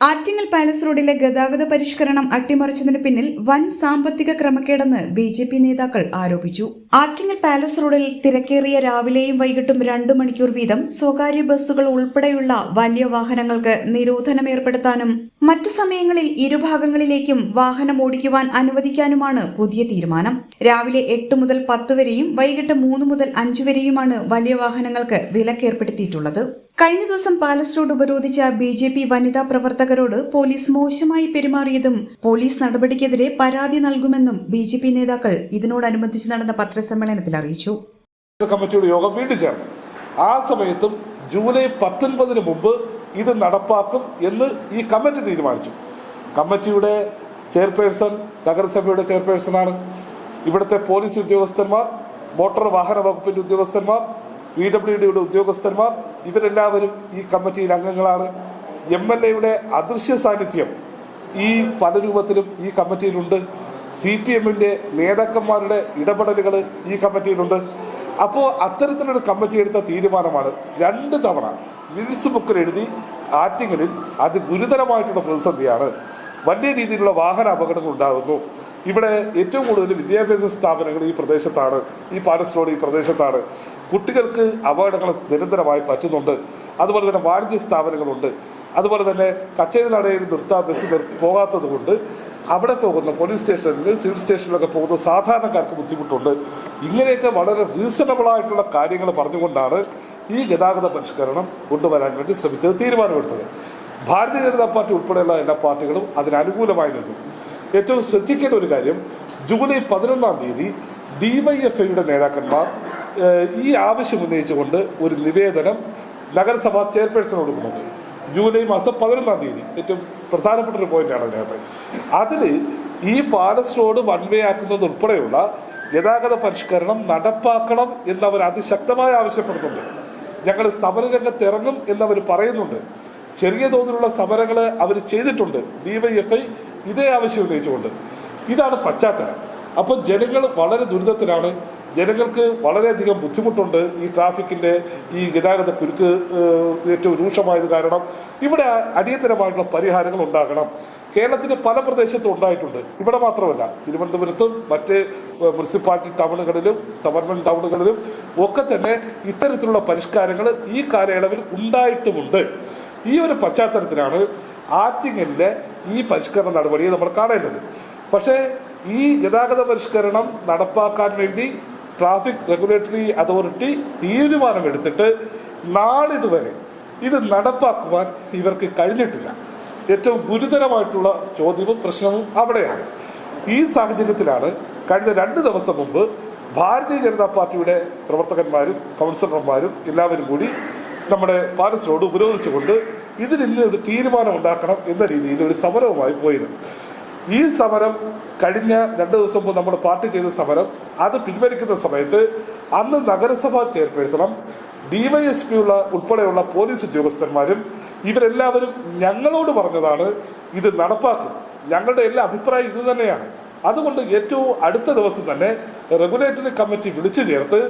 Attingal palace റോഡിലെ ഗതാഗത പരിഷ്കരണം അട്ടിമറിച്ചതിന് പിന്നിൽ വൻ സാമ്പത്തിക ക്രമക്കേടെന്ന് ബി നേതാക്കൾ ആരോപിച്ചു. ആറ്റിങ്ങൽ പാലസ് റോഡിൽ തിരക്കേറിയ രാവിലെയും വൈകിട്ടും രണ്ടു മണിക്കൂർ വീതം സ്വകാര്യ ബസ്സുകൾ ഉൾപ്പെടെയുള്ള വലിയ വാഹനങ്ങൾക്ക് നിരോധനം ഏർപ്പെടുത്താനും മറ്റു സമയങ്ങളിൽ ഇരുഭാഗങ്ങളിലേക്കും വാഹനം ഓടിക്കുവാൻ അനുവദിക്കാനുമാണ് പുതിയ തീരുമാനം. രാവിലെ എട്ട് മുതൽ പത്ത് വരെയും വൈകിട്ട് മൂന്ന് മുതൽ അഞ്ച് വരെയുമാണ് വലിയ വാഹനങ്ങൾക്ക് വിലക്കേർപ്പെടുത്തിയിട്ടുള്ളത്. കഴിഞ്ഞ ദിവസം പാലസ് റോഡ് ഉപരോധിച്ച ബി ജെ പി വനിതാ പ്രവർത്തകരോട് പോലീസ് മോശമായി പെരുമാറിയതും പോലീസ് നടപടിക്കെതിരെ പരാതി നൽകുമെന്നും ബി നേതാക്കൾ ഇതിനോടനുബന്ധിച്ച് നടന്ന പത്രസമ്മേളനത്തിൽ അറിയിച്ചു. കമ്മിറ്റിയുടെ യോഗം വീണ്ടും ചേർന്നു. ആ സമയത്തും ജൂലൈ പത്തൊൻപതിന് മുമ്പ് ഇത് നടപ്പാക്കും എന്ന് ഈ കമ്മിറ്റി തീരുമാനിച്ചു. കമ്മിറ്റിയുടെ ചെയർപേഴ്സൺ നഗരസഭയുടെ ചെയർപേഴ്സണാണ്. ഇവിടുത്തെ പോലീസ് ഉദ്യോഗസ്ഥന്മാർ മോട്ടോർ വാഹന വകുപ്പിന്റെ ഉദ്യോഗസ്ഥന്മാർ പി ഡബ്ല്യു ഡിയുടെ ഉദ്യോഗസ്ഥന്മാർ ഇവരെല്ലാവരും ഈ കമ്മിറ്റിയിൽ അംഗങ്ങളാണ്. എം എൽ എയുടെ അദൃശ്യ സാന്നിധ്യം ഈ പല രൂപത്തിലും ഈ കമ്മിറ്റിയിലുണ്ട്. സി പി എമ്മിന്റെ നേതാക്കന്മാരുടെ ഇടപെടലുകൾ ഈ കമ്മിറ്റിയിലുണ്ട്. അപ്പോൾ അത്തരത്തിലൊരു കമ്മിറ്റി എടുത്ത തീരുമാനമാണ് രണ്ട് തവണ മിനിറ്റ്സ് ബുക്കിൽ എഴുതി ആറ്റിങ്ങലിൽ അത് ഗുരുതരമായിട്ടുള്ള പ്രതിസന്ധിയാണ്. വലിയ രീതിയിലുള്ള വാഹന അപകടങ്ങൾ ഉണ്ടാകുന്നു. ഇവിടെ ഏറ്റവും കൂടുതൽ വിദ്യാഭ്യാസ സ്ഥാപനങ്ങൾ ഈ പ്രദേശത്താണ് ഈ പാലസ് റോഡ് ഈ പ്രദേശത്താണ്. കുട്ടികൾക്ക് അപകടങ്ങൾ നിരന്തരമായി പറ്റുന്നുണ്ട്. അതുപോലെ തന്നെ വാണിജ്യ സ്ഥാപനങ്ങളുണ്ട്. അതുപോലെ തന്നെ കച്ചേരി നടയിൽ നിർത്താൻ ബസ് പോകാത്തത് കൊണ്ട് അവിടെ പോകുന്ന പോലീസ് സ്റ്റേഷനിൽ സിവിൽ സ്റ്റേഷനിലൊക്കെ പോകുന്ന സാധാരണക്കാർക്ക് ബുദ്ധിമുട്ടുണ്ട്. ഇങ്ങനെയൊക്കെ വളരെ റീസണബിൾ ആയിട്ടുള്ള കാര്യങ്ങൾ പറഞ്ഞുകൊണ്ടാണ് ഈ ഗതാഗത പരിഷ്കരണം കൊണ്ടുവരാൻ വേണ്ടി ശ്രമിച്ചത് തീരുമാനമെടുത്തത്. ഭാരതീയ ജനതാ പാർട്ടി ഉൾപ്പെടെയുള്ള എല്ലാ പാർട്ടികളും അതിനനുകൂലമായി നിന്നു. ഏറ്റവും ശ്രദ്ധിക്കേണ്ട ഒരു കാര്യം ജൂലൈ പതിനൊന്നാം തീയതി ഡിവൈഎഫ്ഐയുടെ നേതാക്കന്മാർ ഈ ആവശ്യം ഉന്നയിച്ചുകൊണ്ട് ഒരു നിവേദനം നഗരസഭാ ചെയർപേഴ്സണോട് കൊടുക്കുന്നുണ്ട് ജൂലൈ മാസം പതിനൊന്നാം തീയതി ഏറ്റവും പ്രധാനപ്പെട്ട ഒരു പോയിന്റാണ് അതിനകത്ത്. അതിൽ ഈ പാലസ് റോഡ് വൺ വേ ആക്കുന്നത് ഉൾപ്പെടെയുള്ള ഗതാഗത പരിഷ്കരണം നടപ്പാക്കണം എന്നവർ അതിശക്തമായി ആവശ്യപ്പെടുന്നുണ്ട്. ഞങ്ങൾ സമരരംഗത്ത് ഇറങ്ങും എന്നവർ പറയുന്നുണ്ട്. ചെറിയ തോതിലുള്ള സമരങ്ങൾ അവർ ചെയ്തിട്ടുണ്ട്. ഡിവൈഎഫ്ഐ ഇതേ ആവശ്യം ഉന്നയിച്ചുകൊണ്ട്. ഇതാണ് പശ്ചാത്തലം. അപ്പോൾ ജനങ്ങൾ വളരെ ദുരിതത്തിലാണ്. ജനങ്ങൾക്ക് വളരെയധികം ബുദ്ധിമുട്ടുണ്ട് ഈ ട്രാഫിക്കിന്റെ ഈ ഗതാഗത കുരുക്ക് ഏറ്റവും രൂക്ഷമായത് കാരണം. ഇവിടെ അടിയന്തരമായിട്ടുള്ള പരിഹാരങ്ങൾ ഉണ്ടാകണം. കേരളത്തിന്റെ പല പ്രദേശത്തും ഉണ്ടായിട്ടുണ്ട്. ഇവിടെ മാത്രമല്ല തിരുവനന്തപുരത്തും മറ്റ് മുനിസിപ്പാലിറ്റി ടൗണുകളിലും സബർബൻ ടൗണുകളിലും ഒക്കെ തന്നെ ഇത്തരത്തിലുള്ള പരിഷ്കാരങ്ങൾ ഈ കാലയളവിൽ ഉണ്ടായിട്ടുമുണ്ട്. ഈ ഒരു പശ്ചാത്തലത്തിലാണ് ആറ്റിങ്ങലിലെ ഈ പരിഷ്കരണ നടപടിയെ നമ്മൾ കാണേണ്ടത്. പക്ഷേ ഈ ഗതാഗത പരിഷ്കരണം നടപ്പാക്കാൻ വേണ്ടി ട്രാഫിക് റെഗുലേറ്ററി അതോറിറ്റി തീരുമാനമെടുത്തിട്ട് നാളിതുവരെ ഇത് നടപ്പാക്കുവാൻ ഇവർക്ക് കഴിഞ്ഞിട്ടില്ല. ഏറ്റവും ഗുരുതരമായിട്ടുള്ള ചോദ്യവും പ്രശ്നവും അവിടെയാണ്. ഈ സാഹചര്യത്തിലാണ് കഴിഞ്ഞ രണ്ട് ദിവസം മുമ്പ് ഭാരതീയ ജനതാ പാർട്ടിയുടെ പ്രവർത്തകന്മാരും കൗൺസിലർമാരും എല്ലാവരും കൂടി നമ്മുടെ പാലസ് റോഡ് ഉപരോധിച്ചുകൊണ്ട് ഇതിൽ ഇന്ന് ഒരു തീരുമാനം ഉണ്ടാക്കണം എന്ന രീതിയിൽ ഒരു സമരവുമായി പോയത്. ഈ സമരം കഴിഞ്ഞ രണ്ട് ദിവസം മുമ്പ് നമ്മുടെ പാർട്ടി ചെയ്ത സമരം അത് പിൻവലിക്കുന്ന സമയത്ത് അന്ന് നഗരസഭാ ചെയർപേഴ്സണും ഡിവൈഎസ്പി ഉള്ള ഉൾപ്പെടെയുള്ള പോലീസ് ഉദ്യോഗസ്ഥന്മാരും ഇവരെല്ലാവരും ഞങ്ങളോട് പറഞ്ഞതാണ് ഇത് നടപ്പാക്കും. ഞങ്ങളുടെ എല്ലാ അഭിപ്രായം ഇത് തന്നെയാണ്. അതുകൊണ്ട് ഏറ്റവും അടുത്ത ദിവസം തന്നെ റെഗുലേറ്ററി കമ്മിറ്റി വിളിച്ചു ചേർത്ത്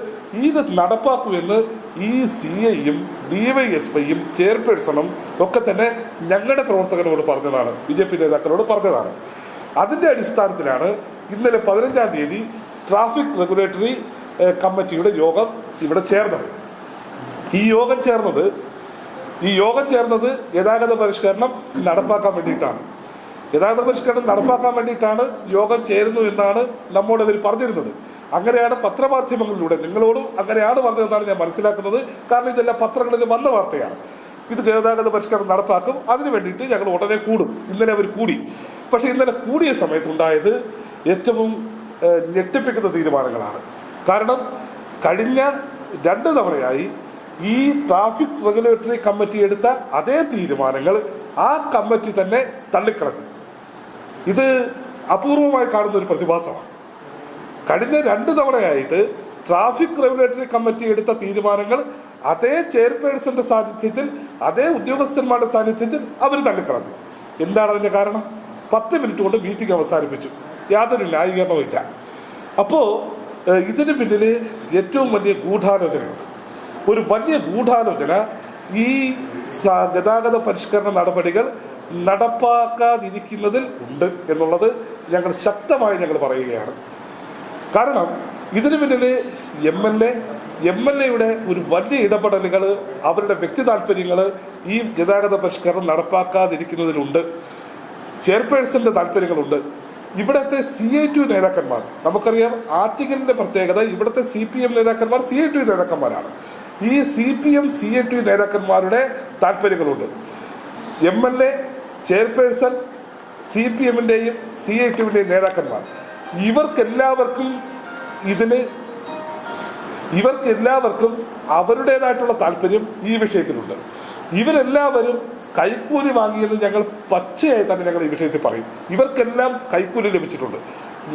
ഇത് നടപ്പാക്കുമെന്ന് ഈ സി ഐയും ഡിവൈഎസ്പിയും ചെയർപേഴ്സണും ഒക്കെ തന്നെ ഞങ്ങളുടെ പ്രവർത്തകരോട് പറഞ്ഞതാണ്. ബി ജെ പി നേതാക്കളോട് പറഞ്ഞതാണ്. അതിന്റെ അടിസ്ഥാനത്തിലാണ് ഇന്നലെ പതിനഞ്ചാം തീയതി ട്രാഫിക് റെഗുലേറ്ററി കമ്മിറ്റിയുടെ യോഗം ഇവിടെ ചേർന്നത്. ഈ യോഗം ചേർന്നത് ഈ യോഗം ചേർന്നത് ഗതാഗത പരിഷ്കരണം നടപ്പാക്കാൻ വേണ്ടിയിട്ടാണ്. ഗതാഗത പരിഷ്കരണം നടപ്പാക്കാൻ വേണ്ടിയിട്ടാണ് യോഗം ചേരുന്നു എന്നാണ് നമ്മോട് ഇവർ പറഞ്ഞിരുന്നത്. അങ്ങനെയാണ് പത്രമാധ്യമങ്ങളിലൂടെ നിങ്ങളോടും അങ്ങനെയാണ് പറഞ്ഞതെന്നാണ് ഞാൻ മനസ്സിലാക്കുന്നത്. കാരണം ഇതെല്ലാം പത്രങ്ങളിൽ വന്ന വാർത്തയാണ്. ഇത് ഗതാഗത പരിഷ്കരണം നടപ്പാക്കും. അതിനു വേണ്ടിയിട്ട് ഞങ്ങൾ ഉടനെ കൂടും. ഇന്നലെ അവർ കൂടി. പക്ഷേ ഇന്നലെ കൂടിയ സമയത്തുണ്ടായത് ഏറ്റവും ഞെട്ടിപ്പിക്കുന്ന തീരുമാനങ്ങളാണ്. കാരണം കഴിഞ്ഞ രണ്ട് തവണയായി ഈ ട്രാഫിക് റെഗുലേറ്ററി കമ്മിറ്റി എടുത്ത അതേ തീരുമാനങ്ങൾ ആ കമ്മിറ്റി തന്നെ തള്ളിക്കളഞ്ഞു. ഇത് അപൂർവമായി കാണുന്ന ഒരു പ്രതിഭാസമാണ്. കഴിഞ്ഞ രണ്ട് തവണയായിട്ട് ട്രാഫിക് റെഗുലേറ്ററി കമ്മിറ്റി എടുത്ത തീരുമാനങ്ങൾ അതേ ചെയർപേഴ്സന്റെ സാന്നിധ്യത്തിൽ അതേ ഉദ്യോഗസ്ഥന്മാരുടെ സാന്നിധ്യത്തിൽ അവർ തള്ളിക്കളഞ്ഞു. എന്താണ് അതിന്റെ കാരണം? പത്ത് മിനിറ്റ് കൊണ്ട് മീറ്റിംഗ് അവസാനിപ്പിച്ചു. യാതൊരു ന്യായീകരണവും ഇല്ല. അപ്പോൾ ഇതിന് പിന്നിൽ ഏറ്റവും വലിയ ഗൂഢാലോചനയുണ്ട്. ഒരു വലിയ ഗൂഢാലോചന ഈ ഗതാഗത പരിഷ്കരണ നടപടികൾ നടപ്പാക്കാതിരിക്കുന്നതിൽ ഉണ്ട് എന്നുള്ളത് ഞങ്ങൾ ശക്തമായി ഞങ്ങൾ പറയുകയാണ്. കാരണം ഇതിനു പിന്നിൽ M L A M L എയുടെ ഒരു വലിയ ഇടപെടലുകൾ അവരുടെ വ്യക്തി താല്പര്യങ്ങൾ ഈ ഗതാഗത പരിഷ്കരണം നടപ്പാക്കാതിരിക്കുന്നതിലുണ്ട്. ചെയർപേഴ്സന്റെ താല്പര്യങ്ങളുണ്ട്. ഇവിടത്തെ സി ഐ ടു നേതാക്കന്മാർ നമുക്കറിയാം ആർട്ടിക്കലിന്റെ പ്രത്യേകത ഇവിടുത്തെ സി പി എം നേതാക്കന്മാർ സി ഐ ടു നേതാക്കന്മാരാണ്. ഈ C P M C I two നേതാക്കന്മാരുടെ താല്പര്യങ്ങളുണ്ട്. M L A chairperson C P എമ്മിന്റെയും C I ടുവിന്റെയും നേതാക്കന്മാർ. ഇവർക്കെല്ലാവർക്കും ഇതിന് ഇവർക്ക് എല്ലാവർക്കും അവരുടേതായിട്ടുള്ള താല്പര്യം ഈ വിഷയത്തിലുണ്ട്. ഇവരെല്ലാവരും കൈക്കൂലി വാങ്ങിയെന്ന് ഞങ്ങൾ പച്ചയായി തന്നെ ഞങ്ങൾ ഈ വിഷയത്തിൽ പറയും. ഇവർക്കെല്ലാം കൈക്കൂലി ലഭിച്ചിട്ടുണ്ട്.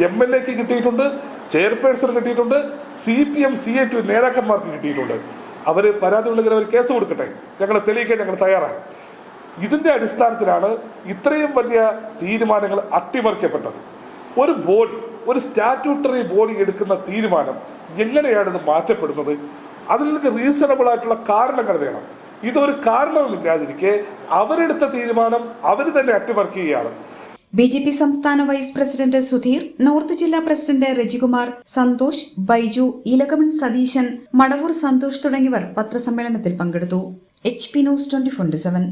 എം എൽ എക്ക് കിട്ടിയിട്ടുണ്ട് ചെയർപേഴ്സൺ കിട്ടിയിട്ടുണ്ട് C P M C A two നേതാക്കന്മാർക്ക് കിട്ടിയിട്ടുണ്ട്. അവർ പരാതി ഉള്ളെങ്കിൽ അവർ കേസ് കൊടുക്കട്ടെ. ഞങ്ങൾ തെളിയിക്കാൻ ഞങ്ങൾ തയ്യാറാണ്. ഇതിന്റെ അടിസ്ഥാനത്തിലാണ് ഇത്രയും വലിയ തീരുമാനങ്ങൾ അട്ടിമറിക്കപ്പെട്ടത്. ഒരു ബോഡി ഒരു സ്റ്റാറ്റ്യൂട്ടറി ബോഡി എടുക്കുന്ന തീരുമാനം എങ്ങനെയാണ് ഇത് മാറ്റപ്പെടുന്നത് അതിലേക്ക് റീസണബിൾ ആയിട്ടുള്ള കാരണങ്ങൾ വേണം. ഇതൊരു കാരണവുമില്ലാതിരിക്കെ അവരെടുത്ത തീരുമാനം അവർ തന്നെ അട്ടിമറിക്കുകയാണ് ബി ജെ പി സംസ്ഥാന വൈസ് പ്രസിഡന്റ് സുധീർ നോർത്ത് ജില്ലാ പ്രസിഡന്റ് രജികുമാർ സന്തോഷ് ബൈജു ഇലകമൺ സതീശൻ മടവൂർ സന്തോഷ് തുടങ്ങിയവർ പത്രസമ്മേളനത്തിൽ പങ്കെടുത്തു. H P news twenty four seven.